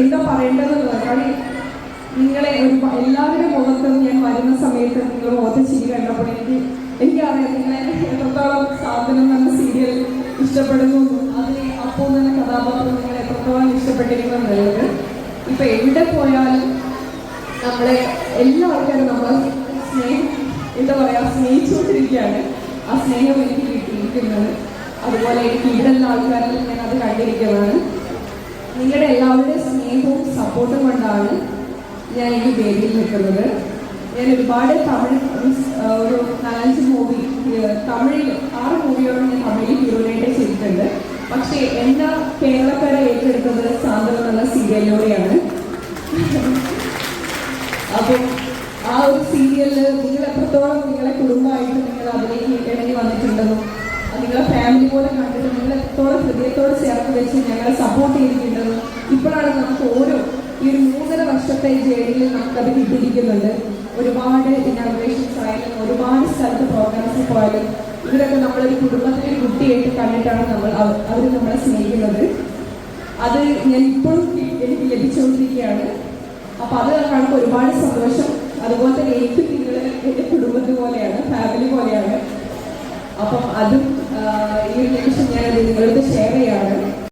എന്താ പറയേണ്ടതെന്ന് കാരണം നിങ്ങളെ ഒരു എല്ലാവരുടെ മുഖത്തും ഞാൻ വരുന്ന സമയത്ത് നിങ്ങൾ മുഖത്ത് ചിരി കണ്ടപ്പോൾ എനിക്ക് എനിക്കറിയാം നിങ്ങളെ എത്രത്തോളം സാധനം എന്ന സീരിയൽ ഇഷ്ടപ്പെടുന്നു. അതിനെ അപ്പോൾ തന്നെ കഥാപാത്രം നിങ്ങൾ എത്രത്തോളം ഇഷ്ടപ്പെട്ടിരിക്കുന്നു എന്നുള്ളത്. ഇപ്പൊ എവിടെ പോയാലും നമ്മളെ എല്ലാ ആൾക്കാരും നമ്മളെ സ്നേഹം എന്താ പറയാ സ്നേഹിച്ചുകൊണ്ടിരിക്കുകയാണ്. ആ സ്നേഹം എനിക്ക് കിട്ടിയിരിക്കുന്നത്. അതുപോലെ എനിക്ക് ഇവിടെയുള്ള ആൾക്കാരിൽ ഞാൻ അത് കണ്ടിരിക്കുന്നതാണ്. നിങ്ങളുടെ എല്ലാവരുടെയും സ്നേഹവും സപ്പോർട്ടും കൊണ്ടാണ് ഞാൻ ഈ വേദിയിൽ നിൽക്കുന്നത്. ഞാൻ ഒരുപാട് തമിഴ് ഒരു നാലഞ്ച് മൂവി തമിഴിൽ ആറ് മൂവിയോളം ഞാൻ തമിഴിൽ ഹീറോയിനായിട്ട് ചെയ്തിട്ടുണ്ട്. പക്ഷേ എന്താ കേരളക്കാരെ ഏറ്റെടുത്തത് സാന്ത്വനം എന്ന സീരിയലിലൂടെയാണ്. അപ്പം ആ ഒരു സീരിയലിൽ നിങ്ങൾ എത്രത്തോളം അത് നിങ്ങളെ ഫാമിലി പോലെ കണ്ടിട്ട് നിങ്ങൾ എത്രത്തോളം ഹൃദയത്തോട് ചേർത്ത് വെച്ച് ഞങ്ങളെ സപ്പോർട്ട് ചെയ്തിട്ടുണ്ടത് ഇപ്പോഴാണ് നമുക്ക് ഓരോ ഈ ഒരു മൂന്നര വർഷത്തെ ജേണിയിൽ നമുക്കത് കിട്ടിയിരിക്കുന്നുണ്ട് ഒരുപാട് ഇനാഗ്രേഷൻസ് ആയാലും ഒരുപാട് സ്ഥലത്ത് പ്രോഗ്രാംസിൽ പോയാലും ഇവരൊക്കെ നമ്മളൊരു കുടുംബത്തിലെ കുട്ടിയായിട്ട് കണ്ടിട്ടാണ് നമ്മൾ അവർ നമ്മളെ സ്നേഹിക്കുന്നത്. അത് ഞാൻ ഇപ്പോഴും എനിക്ക് ലഭിച്ചുകൊണ്ടിരിക്കുകയാണ്. അപ്പൊ അത് കാണുമ്പോൾ ഒരുപാട് സന്തോഷം. അതുപോലെ തന്നെ എനിക്ക് നിങ്ങൾ എന്റെ കുടുംബത്തെ പോലെയാണ്. ഫാമിലി അപ്പം അതും ഈ ഒരു നിമിഷം ഞാൻ നിങ്ങളോട് ഷെയർ